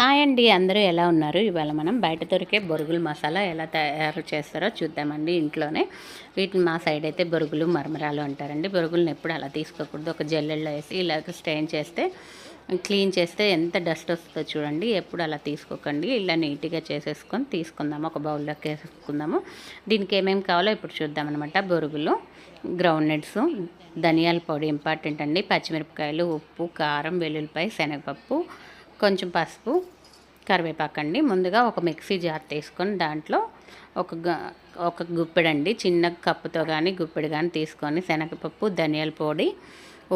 Hi అండి అందరూ ఎలా ఉన్నారు? ఇవాళ మనం బయట దొరికే బొరుగులు మసాలా ఎలా తయారు చేస్తారో చూద్దామండి ఇంట్లోనే. వీటిని మా సైడ్ అయితే బొరుగులు మరమరాలు అంటారండి. బొరుగులను ఎప్పుడు అలా తీసుకోకూడదు. ఒక జల్లెల్లో వేసి ఇలాగ స్టెయిన్ చేస్తే క్లీన్ చేస్తే ఎంత డస్ట్ వస్తుందో చూడండి. ఎప్పుడు అలా తీసుకోకండి. ఇలా నీట్గా చేసేసుకొని తీసుకుందాము. ఒక బౌల్లోకి వేసుకుందాము. దీనికి ఏమేమి కావాలో ఇప్పుడు చూద్దామన్నమాట. బొరుగులు గ్రౌండ్ నట్స్ ధనియాల పొడి ఇంపార్టెంట్ అండి. పచ్చిమిరపకాయలు ఉప్పు కారం వెల్లుల్లిపాయ శనగపప్పు కొంచెం పసుపు కరివేపాకండి ముందుగా ఒక మిక్సీ జార్ తీసుకొని దాంట్లో ఒక ఒక గుప్పెడండి చిన్న కప్పుతో కానీ గుప్పెడు కానీ తీసుకొని శనగపప్పు ధనియాల పొడి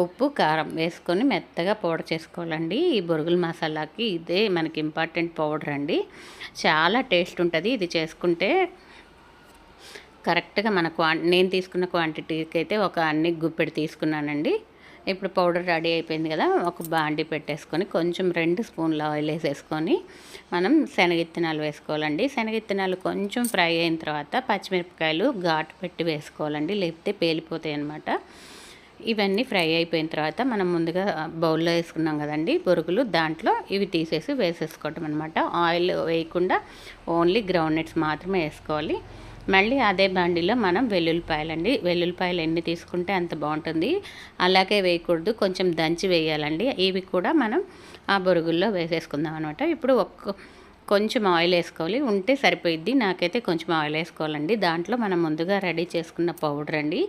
ఉప్పు కారం వేసుకొని మెత్తగా పౌడర్ చేసుకోవాలండి. ఈ బొరుగుల మసాలాకి ఇదే మనకి ఇంపార్టెంట్ పౌడర్ అండి. చాలా టేస్ట్ ఉంటుంది. ఇది చేసుకుంటే కరెక్ట్గా మన క్వా నేను తీసుకున్న క్వాంటిటీకి అయితే ఒక అన్ని గుప్పెడు తీసుకున్నానండి. ఇప్పుడు పౌడర్ రెడీ అయిపోయింది కదా ఒక బాండి పెట్టేసుకొని కొంచెం రెండు స్పూన్ల ఆయిల్ వేసేసుకొని మనం శనగిత్తనాలు వేసుకోవాలండి. శనగిత్తనాలు కొంచెం ఫ్రై అయిన తర్వాత పచ్చిమిరపకాయలు ఘాటు పెట్టి వేసుకోవాలండి లేకపోతే పేలిపోతాయి అనమాట ఇవన్నీ ఫ్రై అయిపోయిన తర్వాత మనం ముందుగా బౌల్లో వేసుకున్నాం కదండి బొరుగులు దాంట్లో ఇవి తీసేసి వేసేసుకోవటం అనమాట ఆయిల్ వేయకుండా ఓన్లీ గ్రౌండ్ నట్స్ మాత్రమే వేసుకోవాలి. మళ్ళీ అదే బాండీలో మనం వెల్లుల్లిపాయలండి. వెల్లుల్లిపాయలు ఎన్ని తీసుకుంటే అంత బాగుంటుంది. అలాగే వేయకూడదు. కొంచెం దంచి వేయాలండి. ఇవి కూడా మనం ఆ బొరుగుల్లో వేసేసుకుందాం అనమాట ఇప్పుడు ఒక్క కొంచెం ఆయిల్ వేసుకోవాలి. ఉంటే సరిపోయిద్ది. నాకైతే కొంచెం ఆయిల్ వేసుకోవాలండి. దాంట్లో మనం ముందుగా రెడీ చేసుకున్న పౌడర్ అండి.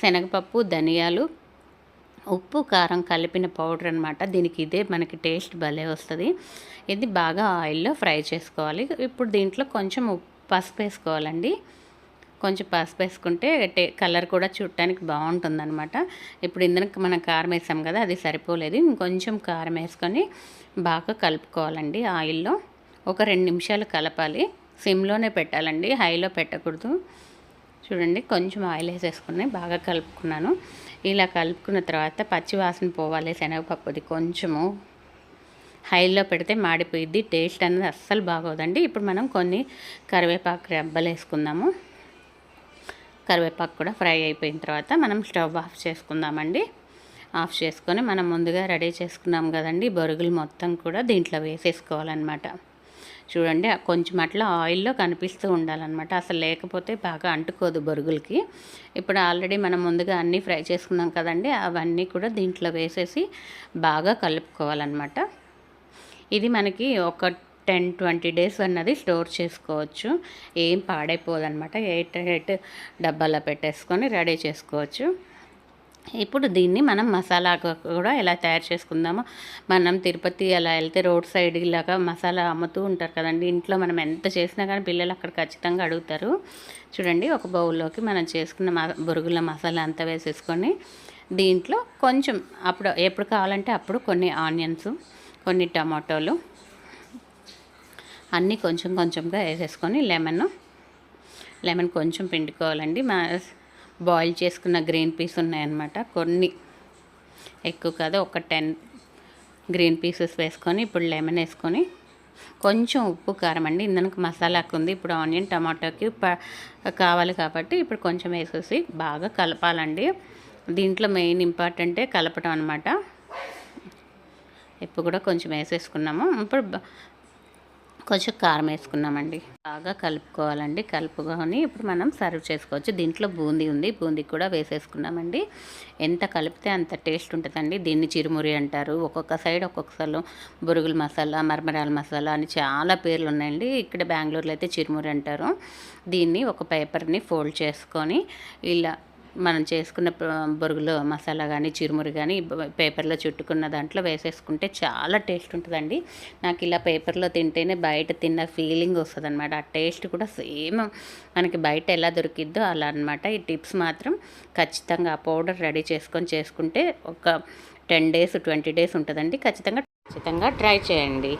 శనగపప్పు ధనియాలు ఉప్పు కారం కలిపిన పౌడర్ అనమాట దీనికి ఇదే మనకి టేస్ట్ భలే వస్తుంది. ఇది బాగా ఆయిల్లో ఫ్రై చేసుకోవాలి. ఇప్పుడు దీంట్లో కొంచెం పసుపు వేసుకోవాలండి. కొంచెం పసుపు వేసుకుంటే టే కలర్ కూడా చూడటానికి బాగుంటుంది అనమాట ఇప్పుడు ఇందులో మనం కారం వేసాం కదా అది సరిపోలేదు. ఇంకొంచెం కారం వేసుకొని బాగా కలుపుకోవాలండి ఆయిల్లో. ఒక రెండు నిమిషాలు కలపాలి. సిమ్లోనే పెట్టాలండి హైలో పెట్టకూడదు. చూడండి కొంచెం ఆయిల్ వేసేసుకుని బాగా కలుపుకున్నాను. ఇలా కలుపుకున్న తర్వాత పచ్చి వాసన పోవాలి శనగపప్పుది కొంచెము. హైలో పెడితే మాడిపోయిద్ది టేస్ట్ అనేది అస్సలు బాగోదండి. ఇప్పుడు మనం కొన్ని కరివేపాకు రెబ్బలు వేసుకుందాము. కరివేపాకు కూడా ఫ్రై అయిపోయిన తర్వాత మనం స్టవ్ ఆఫ్ చేసుకుందామండి. ఆఫ్ చేసుకొని మనం ముందుగా రెడీ చేసుకున్నాం కదండి. బొరుగులు మొత్తం కూడా దీంట్లో వేసేసుకోవాలన్నమాట. చూడండి కొంచెం అట్లా ఆయిల్లో కనిపిస్తూ ఉండాలన్నమాట. అసలు లేకపోతే బాగా అంటుకోదు బొరుగులకి. ఇప్పుడు ఆల్రెడీ మనం ముందుగా అన్నీ ఫ్రై చేసుకున్నాం కదండి. అవన్నీ కూడా దీంట్లో వేసేసి బాగా కలుపుకోవాలన్నమాట. ఇది మనకి ఒక టెన్ ట్వంటీ డేస్ అన్నది స్టోర్ చేసుకోవచ్చు. ఏం పాడైపోదన్నమాట. ఎయిట్ ఎయిట్ డబ్బాలో పెట్టేసుకొని రెడీ చేసుకోవచ్చు. ఇప్పుడు దీన్ని మనం మసాలా కూడా ఎలా తయారు చేసుకుందామో మనం తిరుపతి అలా వెళ్తే రోడ్ సైడ్ ఇలాగా మసాలా అమ్ముతూ ఉంటారు కదండి. ఇంట్లో మనం ఎంత చేసినా కానీ పిల్లలు అక్కడ ఖచ్చితంగా అడుగుతారు. చూడండి ఒక బౌల్లోకి మనం చేసుకున్న మ బొరుగుల మసాలా అంతా వేసేసుకొని దీంట్లో కొంచెం అప్పుడు ఎప్పుడు కావాలంటే అప్పుడు కొన్ని ఆనియన్స్ కొన్ని టమాటోలు అన్నీ కొంచెం కొంచెంగా వేసేసుకొని లెమన్ లెమన్ కొంచెం పిండుకోవాలండి. మా బాయిల్ చేసుకున్న గ్రీన్ పీస్ ఉన్నాయన్నమాట. కొన్ని ఎక్కువ కాదు ఒక టెన్ గ్రీన్ పీసెస్ వేసుకొని ఇప్పుడు లెమన్ వేసుకొని కొంచెం ఉప్పు కారం అండి. ఇందనకు మసాలాకు ఉంది ఇప్పుడు ఆనియన్ టమాటోకి కావాలి కాబట్టి ఇప్పుడు కొంచెం వేసేసి బాగా కలపాలండి. దీంట్లో మెయిన్ ఇంపార్టెంటే కలపటం అనమాట ఇప్పుడు కూడా కొంచెం వేసేసుకున్నాము. ఇప్పుడు కొంచెం కారం వేసుకున్నామండి. బాగా కలుపుకోవాలండి. కలుపుకొని ఇప్పుడు మనం సర్వ్ చేసుకోవచ్చు. దీంట్లో బూందీ ఉంది. బూందీ కూడా వేసేసుకున్నామండి. ఎంత కలిపితే అంత టేస్ట్ ఉంటుందండి. దీన్ని చిరుమురి అంటారు. ఒక్కొక్క సైడ్ ఒక్కొక్కసారి బురుగుల మసాలా మరమరాల మసాలా అని చాలా పేర్లు ఉన్నాయండి. ఇక్కడ బెంగళూరులో అయితే చిరుమురి అంటారు. దీన్ని ఒక పేపర్ని ఫోల్డ్ చేసుకొని ఇలా మనం చేసుకున్న బొరుగులో మసాలా కానీ చిరుమురు కానీ పేపర్లో చుట్టుకున్న దాంట్లో వేసేసుకుంటే చాలా టేస్ట్ ఉంటుందండి. నాకు ఇలా పేపర్లో తింటేనే బయట తిన్న ఫీలింగ్ వస్తుంది అనమాట ఆ టేస్ట్ కూడా సేమ్ మనకి బయట ఎలా దొరికిద్దో అలా అనమాట ఈ టిప్స్ మాత్రం ఖచ్చితంగా ఆ పౌడర్ రెడీ చేసుకొని చేసుకుంటే ఒక టెన్ డేస్ ట్వంటీ డేస్ ఉంటుందండి. ఖచ్చితంగా ఖచ్చితంగా ట్రై చేయండి.